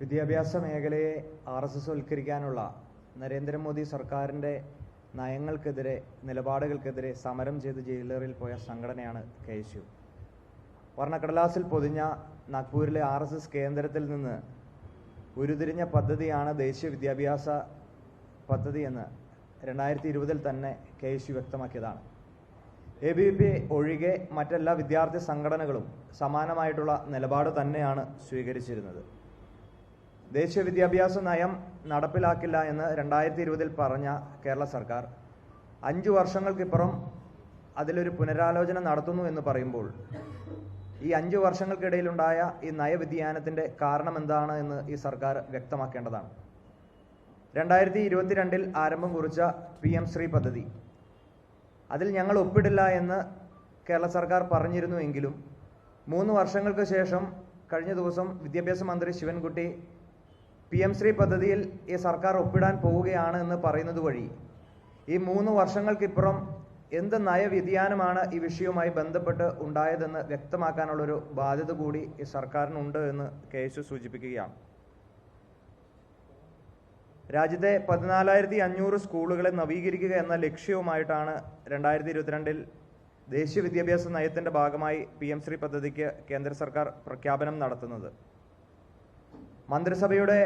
വിദ്യാഭ്യാസ മേഖലയെ R S S വൽക്കരിക്കാനുള്ള നരേന്ദ്രമോദി സർക്കാരിന്റെ നയങ്ങൾക്കെതിരെ നിലപാടുകൾക്കെതിരെ സമരം ചെയ്ത് ജയിലറിൽ പോയ സംഘടനയാണ് കെ എസ് യു. വർണക്കടലാസിൽ പൊതിഞ്ഞ നാഗ്പൂരിലെ ആർ എസ് എസ് കേന്ദ്രത്തിൽ നിന്ന് ഉരുതിരിഞ്ഞ പദ്ധതിയാണ് ദേശീയ വിദ്യാഭ്യാസ പദ്ധതി എന്ന് രണ്ടായിരത്തി ഇരുപതിൽ തന്നെ കെ എസ് യു വ്യക്തമാക്കിയതാണ്. എ ബി പി ഒഴികെ മറ്റെല്ലാ വിദ്യാർത്ഥി സംഘടനകളും സമാനമായിട്ടുള്ള നിലപാട് തന്നെയാണ് സ്വീകരിച്ചിരുന്നത്. ദേശീയ വിദ്യാഭ്യാസ നയം നടപ്പിലാക്കില്ല എന്ന് രണ്ടായിരത്തി ഇരുപതിൽ പറഞ്ഞ കേരള സർക്കാർ അഞ്ചു വർഷങ്ങൾക്കിപ്പുറം അതിലൊരു പുനരാലോചന നടത്തുന്നു എന്ന് പറയുമ്പോൾ ഈ അഞ്ചു വർഷങ്ങൾക്കിടയിലുണ്ടായ ഈ നയവ്യതിയാനത്തിന്റെ കാരണം എന്താണ് എന്ന് ഈ സർക്കാർ വ്യക്തമാക്കേണ്ടതാണ്. രണ്ടായിരത്തി ഇരുപത്തിരണ്ടിൽ ആരംഭം കുറിച്ച പി എം ശ്രീ പദ്ധതി. അതിൽ ഞങ്ങൾ ഒപ്പിടില്ല എന്ന് കേരള സർക്കാർ പറഞ്ഞിരുന്നുവെങ്കിലും മൂന്ന് വർഷങ്ങൾക്ക് ശേഷം കഴിഞ്ഞ ദിവസം വിദ്യാഭ്യാസ മന്ത്രി ശിവൻകുട്ടി പി എം ശ്രീ പദ്ധതിയിൽ ഈ സർക്കാർ ഒപ്പിടാൻ പോവുകയാണ് എന്ന് പറയുന്നത് വഴി ഈ മൂന്ന് വർഷങ്ങൾക്കിപ്പുറം എന്ത് നയവ്യതിയാനമാണ് ഈ വിഷയവുമായി ബന്ധപ്പെട്ട് ഉണ്ടായതെന്ന് വ്യക്തമാക്കാനുള്ളൊരു ബാധ്യത കൂടി ഈ സർക്കാരിനുണ്ട് എന്ന് കെ എസ് സൂചിപ്പിക്കുകയാണ്. രാജ്യത്തെ പതിനാലായിരത്തി അഞ്ഞൂറ് സ്കൂളുകളെ നവീകരിക്കുക എന്ന ലക്ഷ്യവുമായിട്ടാണ് രണ്ടായിരത്തി ഇരുപത്തിരണ്ടിൽ ദേശീയ വിദ്യാഭ്യാസ നയത്തിന്റെ ഭാഗമായി പി എം ശ്രീ പദ്ധതിക്ക് കേന്ദ്ര സർക്കാർ പ്രഖ്യാപനം നടത്തുന്നത്. മന്ത്രിസഭയുടെ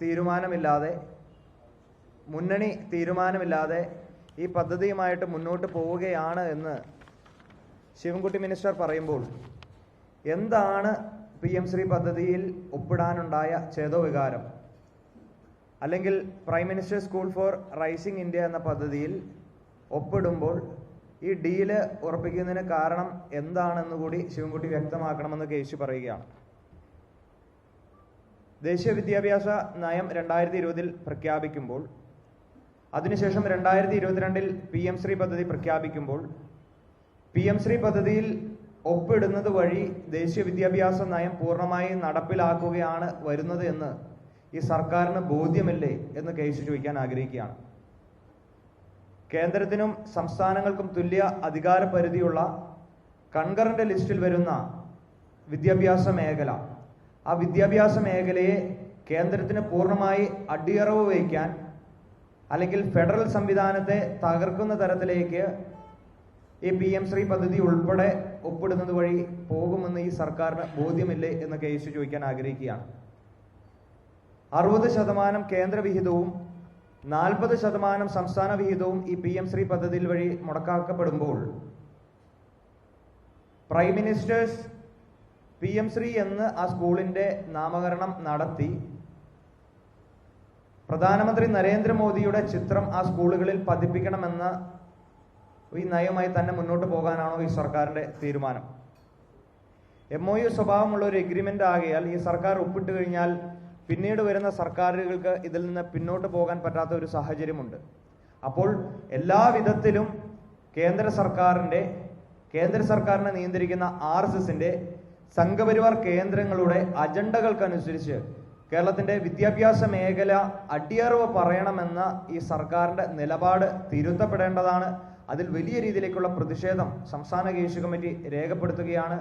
തീരുമാനമില്ലാതെ മുന്നണി തീരുമാനമില്ലാതെ ഈ പദ്ധതിയുമായിട്ട് മുന്നോട്ട് പോവുകയാണ് എന്ന് ശിവൻകുട്ടി മിനിസ്റ്റർ പറയുമ്പോൾ എന്താണ് പി എം ശ്രീ പദ്ധതിയിൽ ഒപ്പിടാനുണ്ടായ ചേതോവികാരം? അല്ലെങ്കിൽ prime minister school for rising India എന്ന പദ്ധതിയിൽ ഒപ്പിടുമ്പോൾ ഈ ഡീൽ ഉറപ്പിക്കുന്നതിന് കാരണം എന്താണെന്ന് കൂടി ശിവൻകുട്ടി വ്യക്തമാക്കണമെന്ന് കേശു പറയുകയാണ്. ദേശീയ വിദ്യാഭ്യാസ നയം രണ്ടായിരത്തി ഇരുപതിൽ പ്രഖ്യാപിക്കുമ്പോൾ അതിനുശേഷം രണ്ടായിരത്തി ഇരുപത്തിരണ്ടിൽ പി എം ശ്രീ പദ്ധതി പ്രഖ്യാപിക്കുമ്പോൾ പി എം ശ്രീ പദ്ധതിയിൽ ഒപ്പിടുന്നത് വഴി ദേശീയ വിദ്യാഭ്യാസ നയം പൂർണമായി നടപ്പിലാക്കുകയാണ് വരുന്നത് എന്ന് ഈ സർക്കാരിന് ബോധ്യമില്ലേ എന്ന് കേസ് ചോദിക്കാൻ ആഗ്രഹിക്കുകയാണ്. കേന്ദ്രത്തിനും സംസ്ഥാനങ്ങൾക്കും തുല്യ അധികാര പരിധിയുള്ള കൺകറന്റ് ലിസ്റ്റിൽ വരുന്ന വിദ്യാഭ്യാസ മേഖല ആ വിദ്യാഭ്യാസ മേഖലയെ കേന്ദ്രത്തിന് പൂർണമായി അടിയറവ് വയ്ക്കാൻ അല്ലെങ്കിൽ ഫെഡറൽ സംവിധാനത്തെ തകർക്കുന്ന തരത്തിലേക്ക് ഈ പി എം ശ്രീ പദ്ധതി ഉൾപ്പെടെ ഒപ്പിടുന്നത് വഴി പോകുമെന്ന് ഈ സർക്കാരിന് ബോധ്യമില്ലേ എന്ന് കേസ് ചോദിക്കാൻ ആഗ്രഹിക്കുകയാണ്. അറുപത് ശതമാനം കേന്ദ്രവിഹിതവും നാൽപ്പത് ശതമാനം സംസ്ഥാന വിഹിതവും ഈ പി എം ശ്രീ പദ്ധതിയിൽ വഴി മുടക്കാക്കപ്പെടുമ്പോൾ prime minister's P M Shri എന്ന് ആ സ്കൂളിന്റെ നാമകരണം നടത്തി. പ്രധാനമന്ത്രി നരേന്ദ്രമോദിയുടെ ചിത്രം ആ സ്കൂളുകളിൽ പതിപ്പിക്കണമെന്ന ഈ നയമായി തന്നെ മുന്നോട്ട് പോകാനാണോ ഈ സർക്കാരിന്റെ തീരുമാനം. എം ഒ യു സ്വഭാവമുള്ള ഒരു എഗ്രിമെന്റ് ആകയാൽ ഈ സർക്കാർ ഒപ്പിട്ട് കഴിഞ്ഞാൽ പിന്നീട് വരുന്ന സർക്കാരുകൾക്ക് ഇതിൽ നിന്ന് പിന്നോട്ട് പോകാൻ പറ്റാത്ത ഒരു സാഹചര്യമുണ്ട്. അപ്പോൾ എല്ലാ വിധത്തിലും കേന്ദ്ര സർക്കാരിന്റെ കേന്ദ്ര സർക്കാരിനെ നിയന്ത്രിക്കുന്ന ആർ എസ് എസിന്റെ സംഘപരിവാർ കേന്ദ്രങ്ങളുടെ അജണ്ടകൾക്കനുസരിച്ച് കേരളത്തിന്റെ വിദ്യാഭ്യാസ മേഖല അടിയറവ് പറയണമെന്ന ഈ സർക്കാരിന്റെ നിലപാട് തിരുത്തപ്പെടേണ്ടതാണ്. അതിൽ വലിയ രീതിയിലേക്കുള്ള പ്രതിഷേധം സംസ്ഥാന കേസ് കമ്മിറ്റി രേഖപ്പെടുത്തുകയാണ്.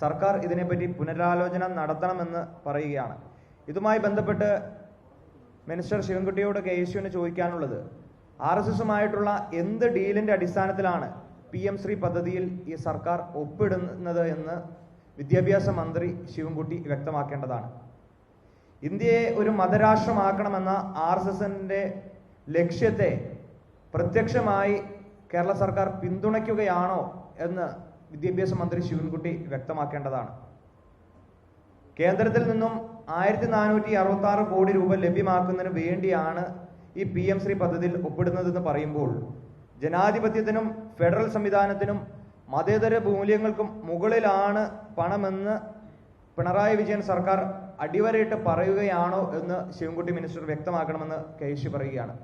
സർക്കാർ ഇതിനെപ്പറ്റി പുനരാലോചന നടത്തണമെന്ന് പറയുകയാണ്. ഇതുമായി ബന്ധപ്പെട്ട് മിനിസ്റ്റർ ശിവൻകുട്ടിയോട് കെ യുവിന് ചോദിക്കാനുള്ളത് ആർ എസ് എസുമായിട്ടുള്ള എന്ത് ഡീലിന്റെ അടിസ്ഥാനത്തിലാണ് പി എം ശ്രീ പദ്ധതിയിൽ ഈ സർക്കാർ ഒപ്പിടുന്നത് എന്ന് വിദ്യാഭ്യാസ മന്ത്രി ശിവൻകുട്ടി വ്യക്തമാക്കേണ്ടതാണ്. ഇന്ത്യയെ ഒരു മതരാഷ്ട്രമാക്കണമെന്ന ആർ എസ് എസിന്റെ ലക്ഷ്യത്തെ പ്രത്യക്ഷമായി കേരള സർക്കാർ പിന്തുണയ്ക്കുകയാണോ എന്ന് വിദ്യാഭ്യാസ മന്ത്രി ശിവൻകുട്ടി വ്യക്തമാക്കേണ്ടതാണ്. കേന്ദ്രത്തിൽ നിന്നും ആയിരത്തി നാനൂറ്റി അറുപത്തി ആറ് കോടി രൂപ ലഭ്യമാക്കുന്നതിന് വേണ്ടിയാണ് ഈ പി എം ശ്രീ പദ്ധതിയിൽ ഒപ്പിടുന്നതെന്ന് പറയുമ്പോൾ ജനാധിപത്യത്തിനും ഫെഡറൽ സംവിധാനത്തിനും മതേതര മൂല്യങ്ങൾക്കും മുകളിലാണ് പണമെന്ന് പിണറായി വിജയൻ സർക്കാർ അടിവരയിട്ട് പറയുകയാണോ എന്ന് ശിവൻകുട്ടി മിനിസ്റ്റർ വ്യക്തമാക്കണമെന്ന് കെ പറയുകയാണ്.